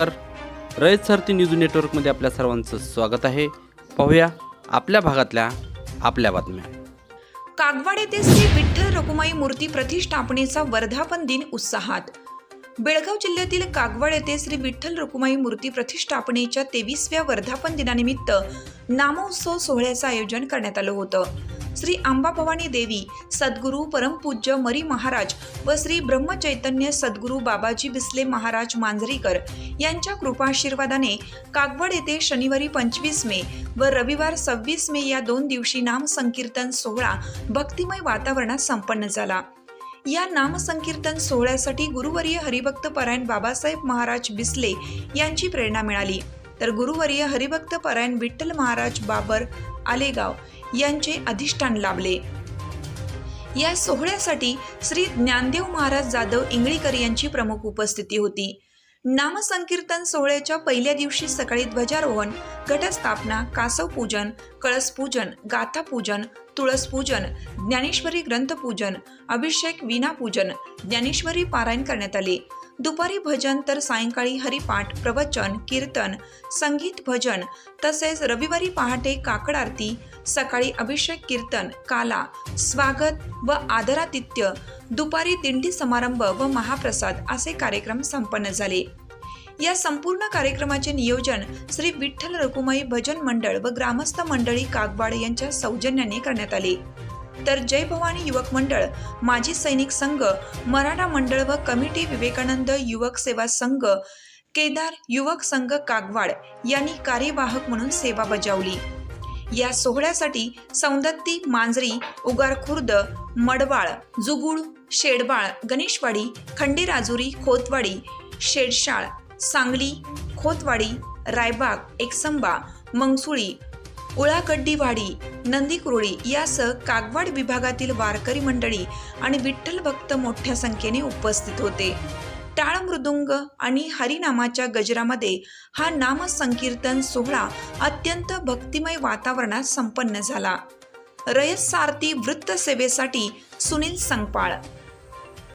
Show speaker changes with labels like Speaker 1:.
Speaker 1: तर रयत सारथी न्यूज नेटवर्कमध्ये आपल्या सर्वांचं स्वागत आहे. पाहूया आपल्या भागातल्या आपल्या बातम्या.
Speaker 2: कागवाड येथे श्री विठ्ठल रखुमाई मूर्ती प्रतिष्ठापनेचा वर्धापन दिन उत्साहात. बेळगाव जिल्ह्यातील कागवाड येथे श्री विठ्ठल रखुमाई मूर्ती प्रतिष्ठापनेच्या तेवीसव्या वर्धापन दिनानिमित्त नामोत्सव सोहळ्याचं आयोजन करण्यात आलं होतं. श्री आंबाभवानी देवी सद्गुरू परमपूज्य मरी महाराज व श्री ब्रह्मचैतन्य सद्गुरू बाबाजी बिसले महाराज मांजरीकर यांच्या कृपाशीर्वादाने कागवड येथे शनिवारी पंचवीस मे व रविवार सव्वीस मे या दोन दिवशी नामसंकीर्तन सोहळा भक्तिमय वातावरणात संपन्न झाला. या नामसंकीर्तन सोहळ्यासाठी गुरुवर्य हरिभक्त परायण बाबासाहेब महाराज बिसले यांची प्रेरणा मिळाली. तर गुरुवर्य हरिभक्त परायण विठ्ठल महाराज बाबर आलेगाव यांचे अधिष्ठान लाभले. या सोहळ्यासाठी श्री ज्ञानदेव महाराज जाधव इंगळीकर यांची प्रमुख उपस्थिती होती. नामसंकीर्तन सोहळ्याच्या पहिल्या दिवशी सकाळी ध्वजारोहण घटस्थापना कासव पूजन कळस पूजन गाथा पूजन तुळस पूजन ज्ञानेश्वरी ग्रंथपूजन अभिषेक विना पूजन ज्ञानेश्वरी पारायण करण्यात आले. दुपारी भजन तर सायंकाळी हरिपाठ प्रवचन कीर्तन संगीत भजन तसेच रविवारी पहाटे काकड आरती सकाळी अभिषेक कीर्तन काला स्वागत व आदरातिथ्य दुपारी दिंडी समारंभ व महाप्रसाद असे कार्यक्रम संपन्न झाले. या संपूर्ण कार्यक्रमाचे नियोजन श्री विठ्ठल रघुमाई भजन मंडळ व ग्रामस्थ मंडळी कागवाड यांच्या सौजन्याने करण्यात आले. तर जय भवानी युवक मंडळ माजी सैनिक संघ मराठा मंडळ व कमिटी विवेकानंद युवक सेवा संघ केदार युवक संघ कागवाड यांनी कार्यवाहक म्हणून सेवा बजावली. या सोहळ्यासाठी सौंदत्ती मांजरी उगार खुर्द मडवाळ जुगुळ शेडबाळ गणेशवाडी खंडेराजुरी खोतवाडी शेडशाळ सांगली खोतवाडी रायबाग एकसंबा मंगसुळी उळाकड्डीवाडी नंदीकुरळी यासह कागवाड विभागातील वारकरी मंडळी आणि विठ्ठल भक्त मोठ्या संख्येने उपस्थित होते. टाळ मृदुंग आणि हरिनामाच्या गजरामध्ये हा नामसंकीर्तन सोहळा अत्यंत भक्तिमय वातावरणात संपन्न झाला. रयत सारथी वृत्तसेवेसाठी सुनील संगपाळ